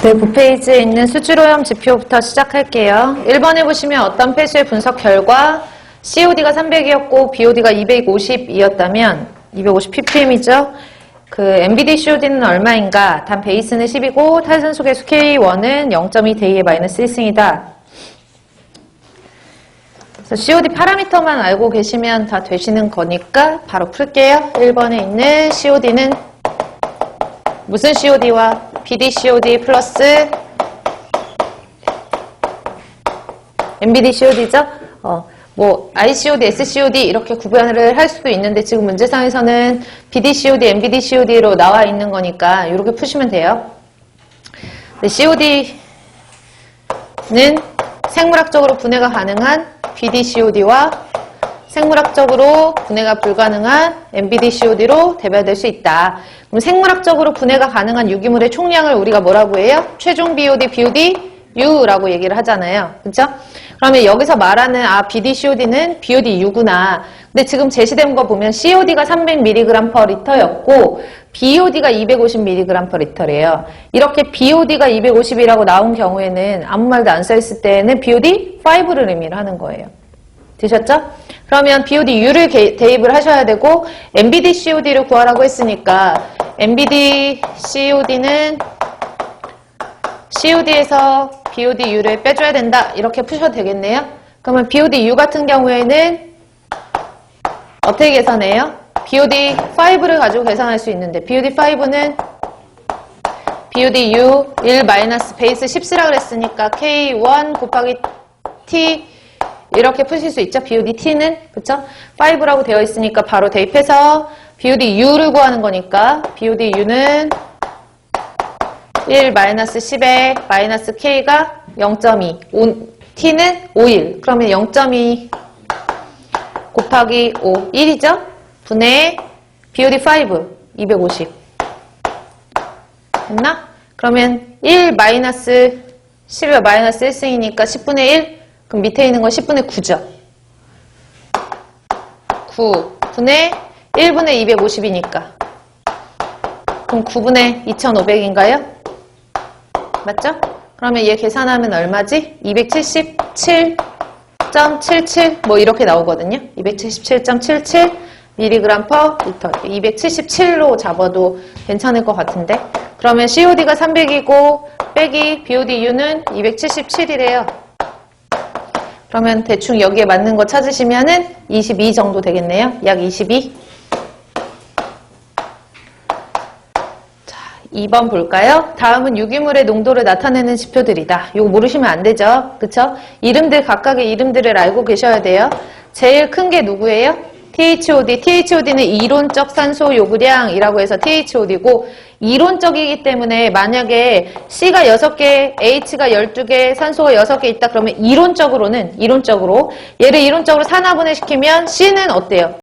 네, 9페이지에 있는 수질오염 지표부터 시작할게요. 1번에 보시면 어떤 폐수의 분석 결과 COD가 300이었고 BOD가 250이었다면 250 ppm이죠. 그 MBD COD는 얼마인가? 단 베이스는 10이고 탈산소 계수 K1은 0.2 대의 마이너스 1승이다. 그래서 COD 파라미터만 알고 계시면 다 되시는 거니까 바로 풀게요. 1번에 있는 COD는 무슨 COD와 BD COD 플러스 MBD COD죠? 어, 뭐 ICOD, SCOD 이렇게 구별을 할 수도 있는데 지금 문제상에서는 BD COD, MBD COD로 나와 있는 거니까 이렇게 푸시면 돼요. 네, COD는 생물학적으로 분해가 가능한 BD COD와 생물학적으로 분해가 불가능한 MBD COD로 대별될 수 있다. 그럼 생물학적으로 분해가 가능한 유기물의 총량을 우리가 뭐라고 해요? 최종 BOD, BOD, U라고 얘기를 하잖아요. 그렇죠? 그러면 여기서 말하는 아 BD COD는 BOD U구나. 근데 지금 제시된 거 보면 COD가 300mg per 리터였고 BOD가 250mg per 리터래요. 이렇게 BOD가 250이라고 나온 경우에는 아무 말도 안 써 있을 때는 BOD 5를 의미를 하는 거예요. 되셨죠? 그러면 BOD U를 개- 대입을 하셔야 되고 MBD COD를 구하라고 했으니까 MBD COD는 COD에서 BOD U를 빼줘야 된다. 이렇게 푸셔도 되겠네요. 그러면 BOD U 같은 경우에는 어떻게 계산해요? BOD 5를 가지고 계산할 수 있는데 BOD 5는 BOD U 1 마이너스 베이스 10쓰라 그랬으니까 K1 곱하기 T 이렇게 푸실 수 있죠. BOD T는 그쵸? 5라고 되어 있으니까 바로 대입해서 BOD U를 구하는 거니까 BOD U는 1 마이너스 10에 마이너스 K가 0.2 T는 5일 그러면 0.2 곱하기 5 1이죠? 분의 BOD 5 250 됐나? 그러면 1 마이너스 10이 마이너스 1승이니까 10분의 1 그럼 밑에 있는 건 10분의 9죠 9 분의 1분의 250이니까 그럼 9분의 2500인가요? 맞죠? 그러면 얘 계산하면 얼마지? 277.77 뭐 이렇게 나오거든요. 277.77 mg per 리터 277로 잡아도 괜찮을 것 같은데 그러면 COD가 300이고 빼기 BOD U는 277이래요. 그러면 대충 여기에 맞는 거 찾으시면은 22 정도 되겠네요. 약 22. 2번 볼까요? 다음은 유기물의 농도를 나타내는 지표들이다. 이거 모르시면 안 되죠. 그쵸? 이름들, 각각의 이름들을 알고 계셔야 돼요. 제일 큰 게 누구예요? THOD. THOD는 이론적 산소 요구량이라고 해서 THOD고, 이론적이기 때문에 만약에 C가 6개, H가 12개, 산소가 6개 있다 그러면 이론적으로는, 이론적으로, 얘를 이론적으로 산화분해 시키면 C는 어때요?